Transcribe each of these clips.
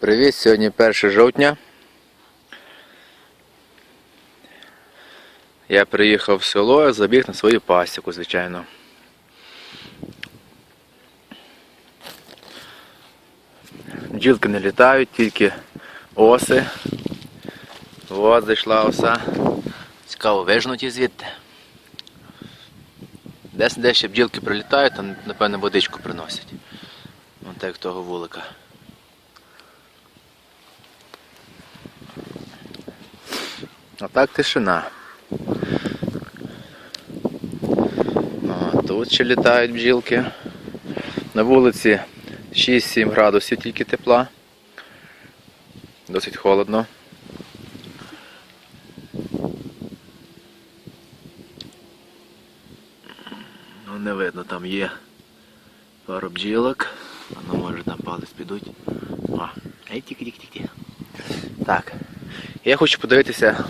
Привіт, сьогодні 1 жовтня. Я приїхав в село, забіг на свою пасіку, звичайно. Бджілки не літають, тільки оси. От зайшла оса. Цікаво вижнуті звідти. Десь де ще бджілки прилітають, там, напевно, водичку приносять. Ось так того вулика. А так тишина. О, тут ще літають бджілки. На вулиці 6-7 градусів тільки тепла. Досить холодно. Ну не видно, там є пару бджілок. Воно може там палець підуть. О, ей тільки тільки тільки Так. Я хочу подивитися,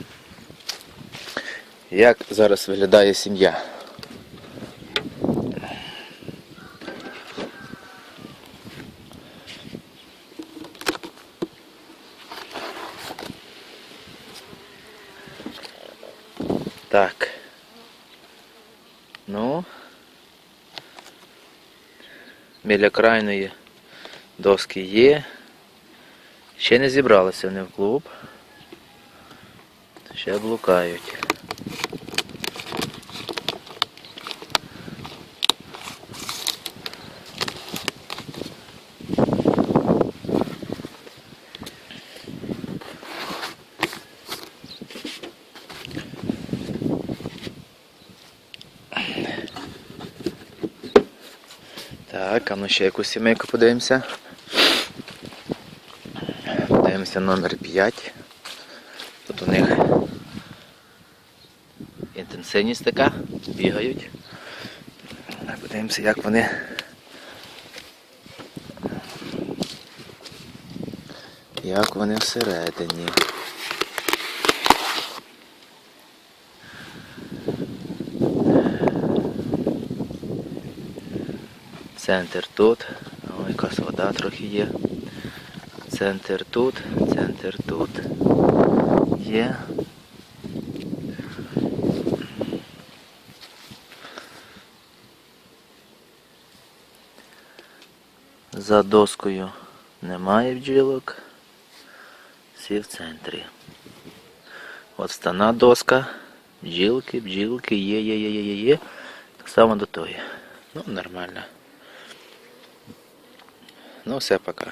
як зараз виглядає сім'я. Так. Ну. Біля крайної доски є. Ще не зібралися вони в клуб. Ще блукають. Так, а ну ще якусь сімейку подивимося. Подивимося номер 5. Тут у них інтенсивність така, бігають. Подивимося, як вони. Як вони всередині. Центр тут. О, якась вода трохи є. Центр тут, центр тут. Є. За доскою немає бджілок. Всі в центрі. От стана доска. Бджілки, бджілки, є, є, є, є, є. Так само до тої. Ну, нормально. não serve pra cá.